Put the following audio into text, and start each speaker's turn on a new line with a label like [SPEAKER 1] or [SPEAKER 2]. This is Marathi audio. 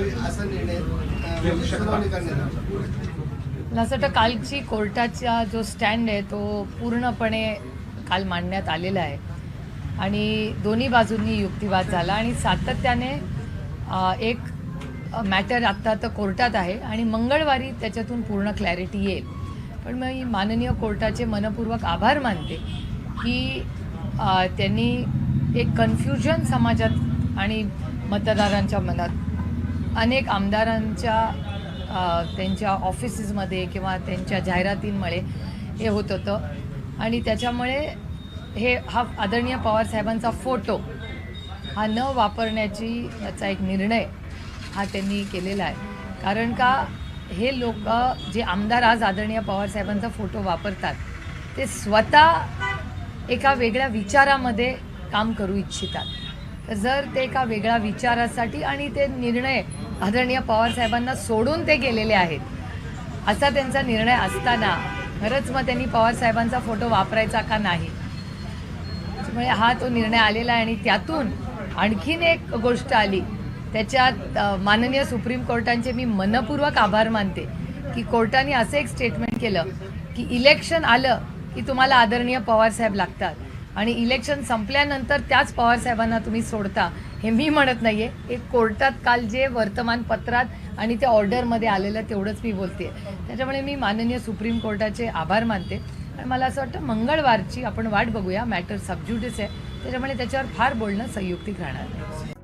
[SPEAKER 1] द्यावी असा निर्णय
[SPEAKER 2] असं वाटतं कालची कोर्टाचा जो स्टँड आहे तो पूर्णपणे काल मांडण्यात आलेला आहे. आणि दोन्ही बाजूंनी युक्तिवाद झाला आणि सातत्याने एक मॅटर आत्ता तर कोर्टात आहे आणि मंगळवारी त्याच्यातून पूर्ण क्लॅरिटी येईल. पण मी माननीय कोर्टाचे मनपूर्वक आभार मानते की त्यांनी एक कन्फ्युजन समाजात आणि मतदारांच्या मनात अनेक आमदारांच्या त्यांच्या ऑफिसेसमध्ये किंवा त्यांच्या जाहिरातींमुळे हे होत होतं. आणि त्याच्यामुळे हे हा आदरणीय पवारसाहेबांचा फोटो हा न वापरण्याची याचा एक निर्णय हा त्यांनी केलेला आहे. कारण का हे लोक जे आमदार आज आदरणीय पवारसाहेबांचा फोटो वापरतात ते स्वतः एका वेगळ्या विचारामध्ये काम करू इच्छितात. जर ते एका वेगळ्या विचारासाठी आणि ते निर्णय आदरणीय पवारसाहेबांना सोडून ते गेलेले आहेत असा त्यांचा निर्णय असताना खरंच मग त्यांनी पवारसाहेबांचा फोटो वापरायचा का नाही? त्यामुळे हा तो निर्णय आलेला आहे आणि त्यातून आणखीन एक गोष्ट आली. त्याच्यात माननीय सुप्रीम कोर्टांचे मी मनपूर्वक आभार मानते की कोर्टाने असं एक स्टेटमेंट केलं की इलेक्शन आलं की तुम्हाला आदरणीय पवारसाहेब लागतात. आणि इलेक्शन संपल्यानंतर त्याच पवारसाहेबांना तुम्ही सोडता हे मी म्हणत नाही आहे एक कोर्टात काल जे वर्तमानपत्रात आणि त्या ऑर्डरमध्ये आलेलं तेवढंच मी बोलते. त्याच्यामुळे मी माननीय सुप्रीम कोर्टाचे आभार मानते. आणि मला असं वाटतं मंगळवारची आपण वाट बघूया मॅटर सबज्युडिस आहे. त्याच्यामुळे त्याच्यावर फार बोलणं संयुक्तिक राहणार नाही.